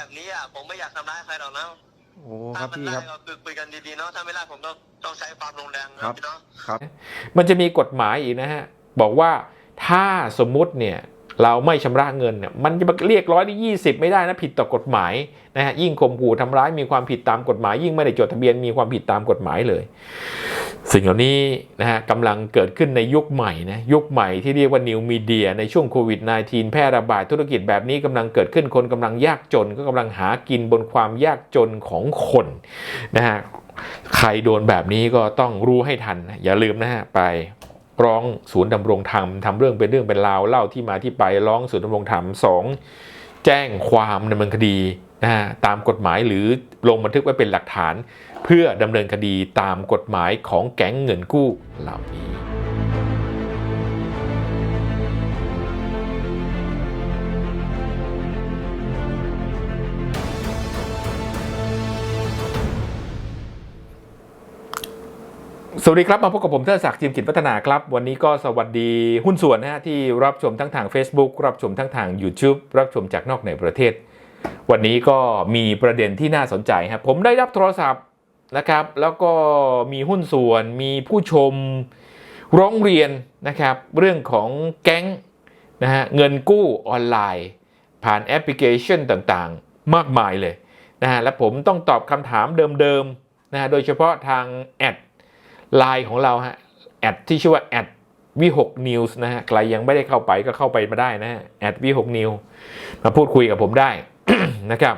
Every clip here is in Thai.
แบบนี้อะผมไม่อยากทำร้ายใครหรอกนะโอ้คถ้ารับมันพี่ได้ครับ ก็คือคุยกันดีๆเนาะถ้าไม่ได้ผมต้องต้องใช้ความรุนแรงครันะบพี่เนาะ ครับ มันจะมีกฎหมายอีกนะฮะ บอกว่าถ้าสมมุติเนี่ยเราไม่ชำระเงินเนี่ยมันจะมาเรียกร้อยที่ยี่สิบไม่ได้นะผิดต่อกฎหมายนะฮะยิ่งข่มขู่ทำร้ายมีความผิดตามกฎหมาย ยิ่งไม่ได้จดทะเบียนมีความผิดตามกฎหมายเลย สิ่งเหล่านี้นะฮะกำลังเกิดขึ้นในยุคใหม่นะยุคใหม่ที่เรียกว่านิวมีเดียในช่วงโควิด -19 แพร่ระบาดธุรกิจแบบนี้กำลังเกิดขึ้นคนกำลังยากจน ก็กำลังหากินบนความยากจนของคนนะฮะใครโดนแบบนี้ก็ต้องรู้ให้ทัน อย่าลืมนะฮะไปร้องศูนย์ดำรงธรรมทำเรื่องเป็นเรื่องเป็นราวเล่าที่มาที่ไปร้องศูนย์ดำรงธรรมสองแจ้งความดำเนินคดี นะฮะตามกฎหมายหรือลงบันทึกไว้เป็นหลักฐาน เพื่อดำเนินคดีตามกฎหมายของแก๊งเงินกู้เหล่านี้ สวัสดีครับ มาพบกับผมเทิดศักดิ์จิมกิจพัฒนาครับ วันนี้ก็สวัสดีหุ้นส่วนนะฮะที่รับชมทั้งทาง Facebook รับชมทั้งทาง YouTube รับชมจากนอกในประเทศ วันนี้ก็มีประเด็นที่น่าสนใจครับผมได้รับโทรศัพท์นะครับ แล้วก็มีหุ้นส่วนมีผู้ชมร้องเรียนนะครับ เรื่องของแก๊งนะฮะเงินกู้ออนไลน์ ผ่านแอปพลิเคชันต่างๆ มากมายเลยนะฮะและผมต้องตอบคำถามเดิมๆนะฮะโดยเฉพาะทางแอดไลน์ของเราฮะแอดที่ชื่อว่าแอดวิหกนิวส์นะฮะใครยังไม่ได้เข้าไปก็เข้าไปมาได้นะฮะแอดวิหกนิวมาพูดคุยกับผมได้ นะครับ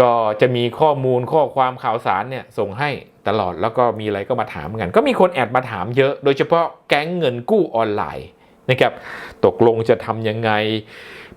ก็จะมีข้อมูลข้อความข่าวสารเนี่ยส่งให้ตลอดแล้วก็มีอะไรก็มาถามกัน ก็มีคนแอดมาถามเยอะ โดยเฉพาะแก๊งเงินกู้ออนไลน์นะครับ ตกลงจะทำยังไง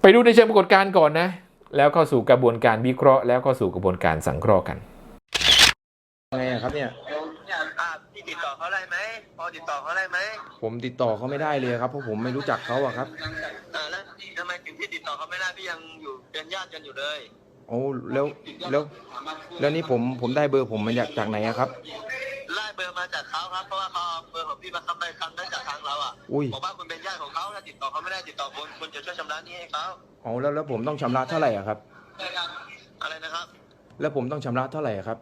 ไปดูในเชิงปรากฏการณ์ก่อนนะ แล้วเข้าสู่กระบวนการวิเคราะห์ แล้วก็สู่กระบวนการสังเคราะห์กันไงครับเนี่ย พี่ติดต่อเขาได้ไหมพอติดต่อเขาได้ไหมผมติดต่อเขาไม่ได้เลยครับเพราะผมไม่รู้จักเขาอะครับอ่าแล้วทำไมถึงพี่ติดต่อเขาไม่ได้พี่ยังอยู่เป็นญาติกันอยู่เลยโอ้แล้วแล้วแล้วนี่ผมผมได้เบอร์ผมมาจากจากไหนอะครับไล่เบอร์มาจากเขาครับเพราะว่าเขาเอาเบอร์ของพี่มาค้ำไปคำได้จากทางเราอะอุ้ยบอกว่าคุณเป็นญาติของเขาถ้าติดต่อเขาไม่ได้ติดต่อคุณคุณจะช่วยชำระหนี้ให้เขาอ๋อแล้วแล้วผมต้องชำระเท่าไหร่อะครับ อะไรนะครับ แล้วผมต้องชำระเท่าไหร่อะครับ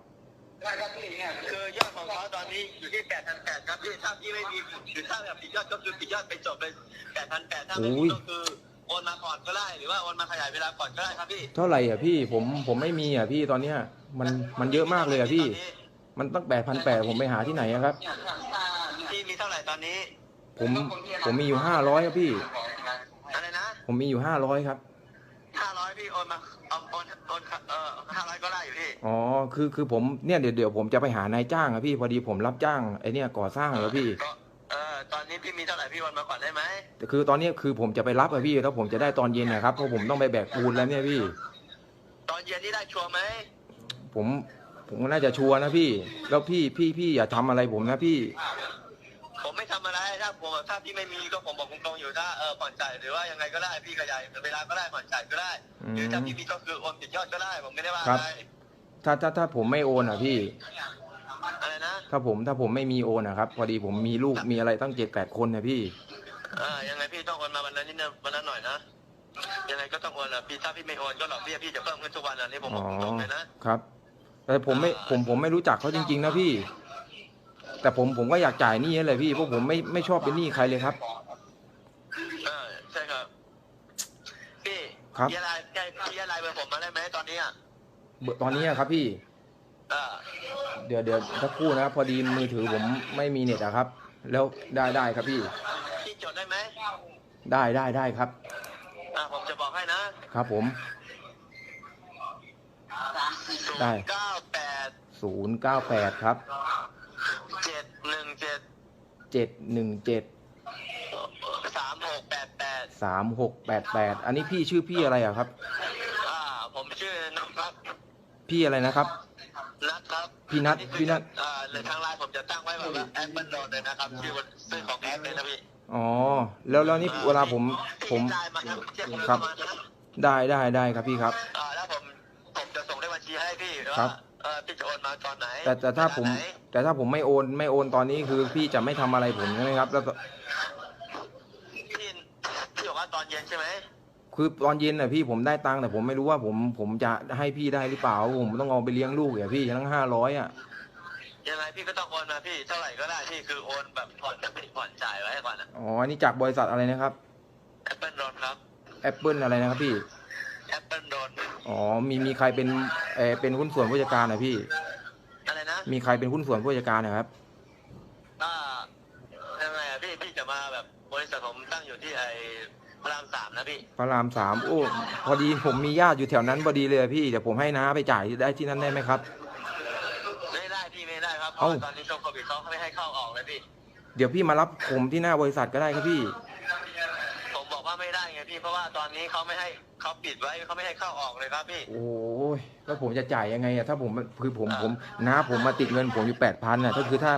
ครับพี่ถ้าพี่ไม่มีหรือถ้าแบบผิดยอดก็คือผิดยอดไปจบเลยแปดพันแปดถ้าไม่อุ้มียก็คือโอนมาก่อนก็ได้หรือว่าโอนมาขยายเวลาก่อนก็ได้ครับพี่ เท่าไหร่อะพี่ผมผมไม่มีอะพี่ตอนเนี้ยมันมันเยอะมากเลยอะพี่ มันตั้งแปดพันแปดผมไปหาที่ไหนอะครับ พี่มีเท่าไหร่ตอนนี้ ผมผมมีอยู่ห้าร้อยครับพี่ อะไรนะ ผมมีอยู่ห้าร้อยครับห้าร้อยพี่โอนมา เอาโอนโอนเอ่อห้าร้อยก็ได้อยู่พี่อ๋อคือคือผมเนี่ยเดี๋ยวเดี๋ยวผมจะไปหานายจ้างอะพี่พอดีผมรับจ้างไอเนี่ยก่อสร้างอะพี่ ก็เออตอนนี้พี่มีเท่าไหร่พี่โอนมาก่อนได้ไหมแต่คือตอนนี้คือผมจะไปรับอะพี่แล้วผมจะได้ตอนเย็นนะครับเพราะผมต้องไปแบกปูนแล้วเนี่ยพี่ ตอนเย็นนี่ได้ชัวร์ไหมผมผมก็น่าจะชัวร์นะพี่ แล้วพี่พี่พี่อย่าทำอะไรผมนะพี่ ผมไม่ทำอะไรถ้าผมถ้าพี่ไม่มีก็ผมบอกตรงๆอยู่ถ้าเออผ่อนจ่ายหรือว่ายังไงก็ได้พี่ขยายเวลาก็ได้ผ่อนจ่ายก็ได้อืมหรือถ้าพี่มีก็คือ โอนผิดยอดก็ได้ผมไม่ได้ว่าครัอะบไรถ้าถ้าถ้าผมไม่โอนอะพี่ อะไรนะถ้าผมถ้าผมไม่มีโอนนะครับ พอดีผมมีลูกมีอะไรตั้งเจ็ดแปดคนนะพี่ เออยังไงพี่ต้องโอนมาวันนั้นนิดนึงวันนั้นหน่อยนะยังไงก็ต้องโอนอะพี่ถ้าพี่ไม่โอนก็หลอกพี่พี่จะเพิ่มขึ้นทุกวันอันนี้ผมบอ๋ออกตรงๆเลยนะครับ แต่ผมไม่ผมผมไม่รู้จักเขาจริง ๆ นะพี่ แต่ผมผมก็อยากจ่ายหนี้นั่นแหละพี่เพราะผมไม่ไม่ชอบเป็นหนี้ใครเลยครับ เออใช่ครับพี่ ครับพี่อะไรพี่อะไรเบอร์ผมมาได้ไหมตอนนี้อะเบอร์ตอนนี้อะครับพี่ เออเดี๋ยวเดี๋ยวสักครู่นะพอดีมือถือผมไม่มีเน็ตอะครับ แล้วได้ได้ครับพี่ พี่จดได้ไหมได้ได้ได้ครับ อ่าผมจะบอกให้นะครับผม ได้ เก้าแปดศูนย์เก้าแปดครับ เจ็ดหนึ่งเจ็ดเจ็ดหนึ่งเจ็ด สามหกแปดแปดอันนี้พี่ชื่อพี่อะไรอะครับ อ่าผมชื่อนัทครับพี่อะไรนะครับ นัทครับพี่นัทอัคือพี่นัท อ่าในทางไลน์ผมจะตั้งไว้แบบว่าแอปเปิลโดนเลยนะครับชื่อว่าชื่อของแอปเลยนะพี่อ๋อแล้วแล้วนี่เวลาผมผมพี่ได้มาครับเช็คครับเข้ามานะได้ได้ได้ครับพี่ครับ อ่าแล้วผมผมจะส่งเลขบัญชีให้พี่ครัว่าบ เออพี่จะโอนมาตอนไหนแต่แต่ถ้าผม เวลไหนแต่ถ้าผมไม่โอนไม่โอนตอนนี้คือพี่จะไม่ทำอะไรผมใช่ไหมครับ แล้วก็ พี่พี่บอกว่าตอนเย็นใช่ไหม คือตอนเย็นน่ะพี่ผมได้ตังค์แต่ผมไม่รู้ว่าผมผมจะให้พี่ได้หรือเปล่า ผมต้องเอาไปเลี้ยงลูกอะพี่ทั้งห้าร้อยอะยังไงพี่ก็ต้องโอนมาพี่เท่าไหร่ก็ได้พี่คือโอนแบบผ่อนจะไม่ผ่อนจ่ายไว้ให้ก่อนอะอ๋ออันนี้จากบริษัทอะไรนะครับแอปเปิลโดนครับแอปเปิลอะไรนะครับพี่แอปเปิลโดนอ๋อมีมีใครเป็นเออเป็นหุ้นส่วนผู้จัดการนะพี่อะไรนะมีใครเป็นหุ้นส่วนผู้จัดการนะครับอ่ายังไงอะพี่พี่จะมาแบบบริษัทผมตั้งอยู่ที่ไอ้ พระรามสามนะพี่พระรามสามโอ้พอดีผมมีญาติอยู่แถวนั้นพอดีเลยพี่เดี๋ยวผมให้น้าไปจ่ายได้ที่นั่นได้ไหมครับ ไม่ได้พี่ไม่ได้ครับเพเอ้าราะว่าตอนนี้ช่วงโควิดเขาไม่ให้เข้าออกเลยพี่ เดี๋ยวพี่มารับผมที่หน้าบริษัทก็ได้ครับพี่ ผมบอกว่าไม่ได้ไงพี่เพราะว่าตอนนี้เขาไม่ให้เขาปิดไว้เขาไม่ให้เข้าออกเลยครับพี่ โอ้ยแล้วผมจะจ่ายยังไงอะถ้าผมคือผมผมน้าผมมาติดเงินผมอยู่แปดพันอะถ้าคือถ้า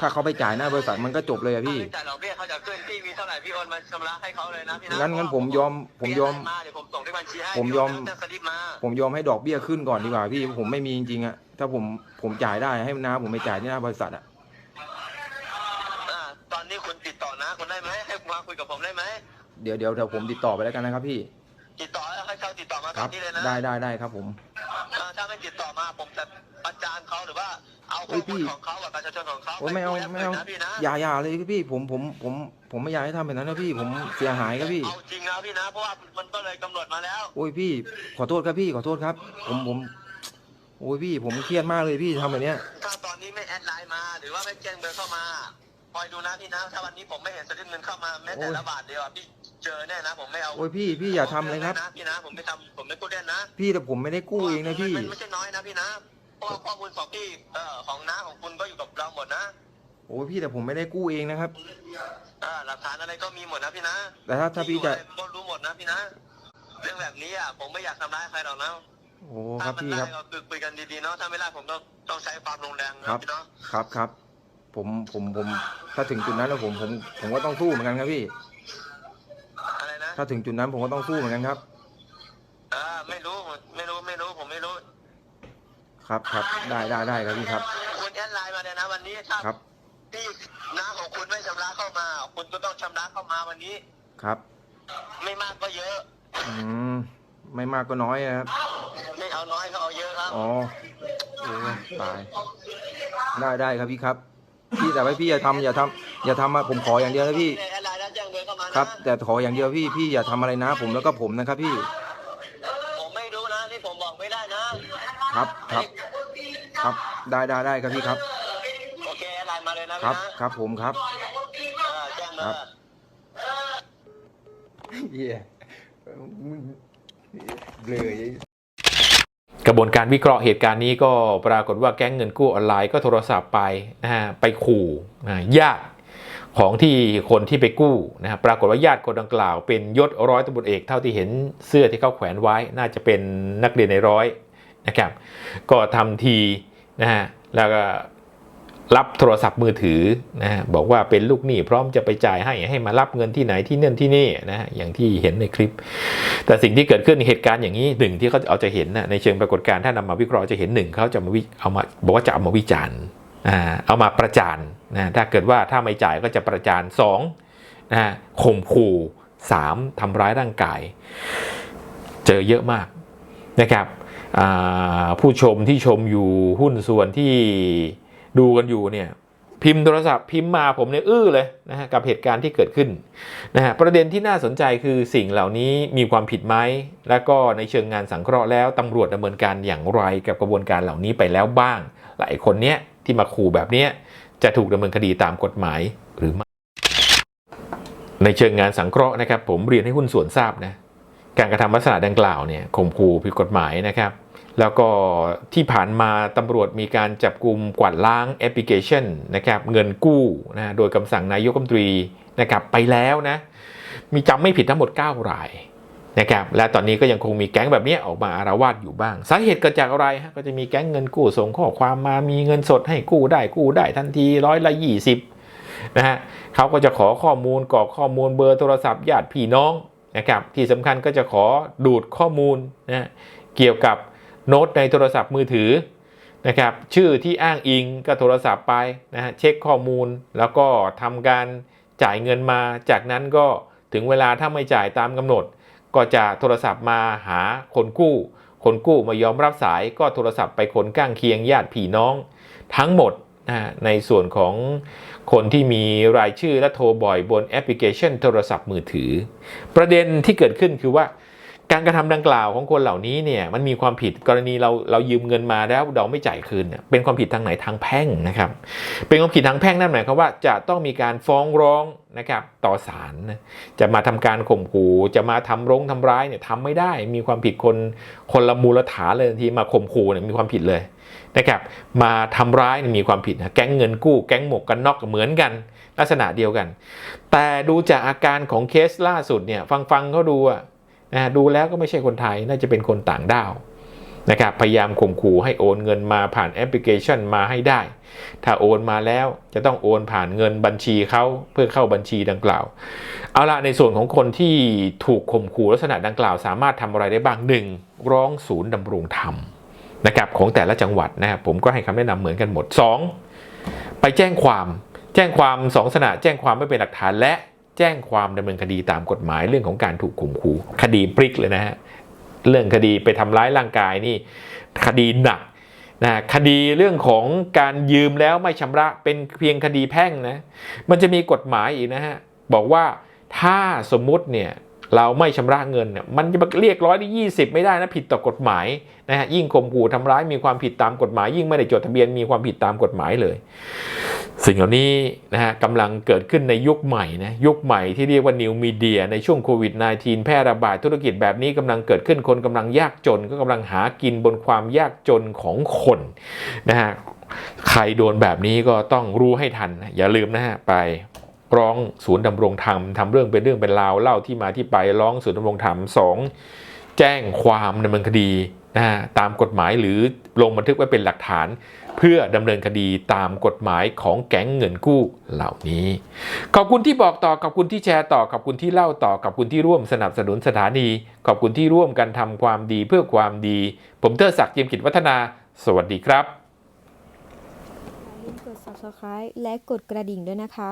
ถ้าเขาไปจ่ายหน้าบริษัทมันก็จบเลยอะพี่ถ้าไม่จ่ายดอกเบี้ยเขาจะขึ้นพี่มีเท่าไหร่พี่โอนมาชำระให้เขาเลยนะพี่นะงั้นงั้นผมยอมผมยอมพี่ให้มาเดี๋ยวผมส่งที่บัญชีให้ผมยอม พี่โนสลิปมาผมยอมให้ดอกเบี้ยขึ้นก่อนดีกว่าพี่ผมไม่มีจริงๆอะถ้าผมผมจ่ายได้ให้น้าผมไปจ่ายที่หน้าบริษัทอะอ่าตอนนี้คุณติดต่อนะคุณได้ไหมให้มาคุยกับผมได้ไหมเดี๋ยวเดี๋ยวเดี๋ยวผมติดต่อไปแล้วกันนะครับพี่ติดต่อแล้วให้เขาติดต่อมาคแบรับบนี้เลยนะได้ได้ได้ครับผม อ่าถ้าไม่ติดต่อมาผมจะ ประจานเขาหรือว่าเอาข้เฮ้อยพี่มูลของเขากับประชาชนของเขาโอ้ยไม่เอาปคุยไม่เอานะพี่นะอย่าอย่าเลยพี่ผมผมผมผมไม่อยากให้ทำแบบนั้นนะพี่ผมเสียหายครับพี่เอาจริงนะพี่นะเพราะว่ามันก็เลยกำหนดมาแล้วโอ้ยพี่ขอโทษครับพี่ขอโทษครับ ผมผมโอ้ยพี่ผมเครียดมากเลยพี่ทำแบบเนี้ยถ้าตอนนี้ไม่แอดไลน์มาหรือว่าไม่แจ้งเบอร์เข้ามาคอยดูนะพี่นะถ้าวันนี้ผมไม่เห็นสลิปเงินเข้ามาแม้แต่ละบาทเดียวอะพี่เจอแน่นะผมไม่เอาโอ้ยพี่พี่อย่าทำเลยครับนะพี่นะผมไม่ทำผมไม่พูดเล่นนะ พี่แต่ผมไม่ได้กู้เองนะพี่มันไม่ใช่น้อยนะพี่นะ เพราะว่าข้อมูลของพี่เอ่อของน้าของคุณก็อยู่กับเราหมดนะโอ้ยพี่แต่ผมไม่ได้กู้เองนะครับ อ่าหลักฐานอะไรก็มีหมดนะพี่นะแต่ถ้าถ้าพี่จะ ที่อยู่อะไรก็รู้หมดนะพี่นะ เรื่องแบบนี้อะผมไม่อยากทำร้ายใครหรอกนะโอ้คถ้ารับมันพี่ได้ครับ ก็คือคุยกันดีๆเนาะถ้าไม่ได้ผมก็ต้องใช้ความรุนแรงครันะบพี่เนาะครับครับผมผมผมถ้าถึงจุดนั้นแล้วผมผมผมก็ต้องสู้เหมือนกันครับพี่ อะไรนะ ถ้าถึงจุดนั้นผมก็ต้องสู้เหมือนกันครับ อ่าไม่รู้ไม่รู้ไม่รู้ผมไม่รู้ ครับครับได้ได้ได้ครับพี่ครับคุณแอดไลน์มาเลยนะวันนี้ถ้าครับพี่น้าของคุณไม่ชำระเข้ามา คุณก็ต้องชำระเข้ามาวันนี้ ครับ ไม่มากก็เยอะ อืมไม่มากก็น้อยนะครับไม่เอาน้อยก็เอาเยอะครับอ๋อโอ้ยตายได้ได้ครับพี่ครับ พี่แต่ว่าพี่อย่าทำอย่าทำอย่าทำมาผมขออย่างเดียวนะพี่แอดไลน์แล้วแจ้งเบอร์เข้ามานะครับ แต่ขออย่างเดียวพี่พี่อย่าทำอะไรนะ ผมแล้วก็ผมนะครับพี่ ครับครับ ครับได้ได้ได้ครับพี่ครับ โอเคแอดไลน์มาเลยนะครับพี่นะครับผมครับเออแจ้งมาครับ เหี้ยเบลยกระบวนการวิเคราะห์เหตุการณ์นี้ก็ปรากฏว่าแก๊งเงินกู้ออนไลน์ก็โทรศัพท์ไปนะฮะไปขู่นะญาติของที่คนที่ไปกู้นะฮะปรากฏว่าญาติคนดังกล่าวเป็นยศร้อยตำรวจเอกเท่าที่เห็นเสื้อที่เขาแขวนไว้ น่าจะเป็นนักเรียนในร้อย นะครับ ก็ทำทีนะฮะแล้วก็รับโทรศัพท์มือถือนะฮะบอกว่าเป็นลูกหนี้พร้อมจะไปจ่ายให้ให้มารับเงินที่ไหนที่นั่นที่นี่นะฮะอย่างที่เห็นในคลิป แต่สิ่งที่เกิดขึ้นเหตุการณ์อย่างนี้หนึ่งที่เขาเอาจะเห็นนะในเชิงปรากฏการณ์ถ้านำมาวิเคราะห์จะเห็นหนึ่งเขาจะมาวิเอามาบอกว่าจะเอามาวิจารณ์เอามาประจานนะถ้าเกิดว่าถ้าไม่จ่ายก็จะประจานสองนะฮะข่มขู่สามทำร้ายร่างกาย เจอเยอะมากนะครับ ผู้ชมที่ชมอยู่หุ้นส่วนที่ดูกันอยู่เนี่ยพิมพ์โทรศัพท์พิมพ์มาผมเนี่ยอื้อเลยนะฮะกับเหตุการณ์ที่เกิดขึ้นนะฮะประเด็นที่น่าสนใจคือสิ่งเหล่านี้มีความผิดไหมและก็ในเชิงงานสังเคราะห์แล้วตำรวจดำเนินการอย่างไรกับกระบวนการเหล่านี้ไปแล้วบ้าง หลายคนเนี้ยที่มาขู่แบบเนี้ยจะถูกดำเนินคดีตามกฎหมายหรือไม่ในเชิงงานสังเคราะห์นะครับผมเรียนให้หุ้นส่วนทราบนะ การกระทำลักษณะดังกล่าวเนี่ยข่มขู่ผิดกฎหมายนะครับ แล้วก็ที่ผ่านมาตำรวจมีการจับกลุ่มกวาดล้างแอปพลิเคชันนะครับเงินกู้นะโดยคำสั่งนายกรัฐมนตรีนะครับไปแล้วนะมีจำไม่ผิดทั้งหมด 9 รายนะครับและตอนนี้ก็ยังคงมีแก๊งแบบนี้ออกมาอารวาสอยู่บ้าง สาเหตุเกิดจากอะไรฮะก็จะมีแก๊งเงินกู้ส่งข้อความมามีเงินสดให้กู้ได้กู้ได้ทันทีร้อยละ20นะฮะเขาก็จะขอข้อมูลกรอกข้อมูลเบอร์โทรศัพท์ญาติพี่น้อง นะครับที่สำคัญก็จะขอดูดข้อมูลนะเกี่ยวกับโน้ตในโทรศัพท์มือถือนะครับชื่อที่อ้างอิงก็โทรศัพท์ไปนะฮะเช็คข้อมูลแล้วก็ทำการจ่ายเงินมา จากนั้นก็ถึงเวลาถ้าไม่จ่ายตามกำหนด ก็จะโทรศัพท์มาหาคนกู้ คนกู้ม่ยอมรับสายก็โทรศัพท์ไปคนข้างเคียงญาติพี่น้อง ทั้งหมด ในส่วนของคนที่มีรายชื่อและโทรบ่อยบนแอปพลิเคชันโทรศัพท์มือถือ ประเด็นที่เกิดขึ้นคือว่าการกระทำดังกล่าวของคนเหล่านี้เนี่ยมันมีความผิดกรณีเราเรายืมเงินมาแล้วเราไม่จ่ายคืนเนี่ยเป็นความผิดทางไหนทางแพ่งนะครับ เป็นความผิดทางแพ่งนั่นหมายความว่าจะต้องมีการฟ้องร้อง นะครับต่อศาลนะจะมาทำการข่มขู่จะมาทำร้งทำร้ายเนี่ยทำไม่ได้มีความผิดคนคนละมูลฐานเลยทันทีมาข่มขู่เนี่ยมีความผิดเลยนะครับมาทำร้ายเนี่ยมีความผิดนะแก๊งเงินกู้แก๊งหมวกกันน็อกเหมือนกัน ลักษณะเดียวกัน แต่ดูจากอาการของเคสล่าสุดเนี่ยฟังฟังเขาดูอะนะดูแล้วก็ไม่ใช่คนไทยน่าจะเป็นคนต่างด้าว นะครับพยายามข่มขู่ให้โอนเงินมาผ่านแอปพลิเคชันมาให้ได้ ถ้าโอนมาแล้วจะต้องโอนผ่านเงินบัญชีเขาเพื่อเข้าบัญชีดังกล่าว เอาละในส่วนของคนที่ถูกข่มขู่ลักษณะดังกล่าว สามารถทำอะไรได้บ้างหนึ่งร้องศูนย์ดำรงธรรมนะครับของแต่ละจังหวัดนะครับผมก็ให้คำแนะนำเหมือนกันหมด 2. ไปแจ้งความแจ้งความสองลักษณะแจ้งความไม่เป็นหลักฐานและแจ้งความดำเนินคดีตามกฎหมายเรื่องของการถูกข่มขู่คดีปริกเลยนะฮะ เรื่องคดีไปทำร้ายร่างกายนี่คดีหนักนะคดีเรื่องของการยืมแล้วไม่ชำระเป็นเพียงคดีแพ่งนะมันจะมีกฎหมายอีกนะฮะบอกว่าถ้าสมมุติเนี่ยเราไม่ชำระเงินเนี่ยมันจะเรียกร้อยที่ยี่สิบไม่ได้นะผิดต่อกฎหมายนะฮะยิ่งข่มขู่ทำร้ายมีความผิดตามกฎหมาย ยิ่งไม่ได้จดทะเบียนมีความผิดตามกฎหมายเลย สิ่งเหล่านี้นะฮะกำลังเกิดขึ้นในยุคใหม่นะยุคใหม่ที่เรียกว่า New Media ในช่วงโควิด -19 แพร่ระบาดธุรกิจแบบนี้กำลังเกิดขึ้นคนกำลังยากจน ก็กำลังหากินบนความยากจนของคนนะฮะใครโดนแบบนี้ก็ต้องรู้ให้ทัน อย่าลืมนะฮะไปร้องศูนย์ดำรงธรรมทำเรื่องเป็นเรื่องเป็นราวเล่าที่มาที่ไปร้องศูนย์ดำรงธรรมสองแจ้งความดำเนินคดีนะฮะตามกฎหมายหรือลงบันทึกไว้เป็นหลักฐาน เพื่อดำเนินคดีตามกฎหมายของแก๊งเงินกู้เหล่านี้ ขอบคุณที่บอกต่อขอบคุณที่แชร์ต่อขอบคุณที่เล่าต่อขอบคุณที่ร่วมสนับสนุนสถานี ขอบคุณที่ร่วมกันทำความดีเพื่อความดี ผมเทอศักดิ์เจียมกิจวัฒนา สวัสดีครับอย่าลืมกด subscribe และกดกระดิ่งด้วยนะคะ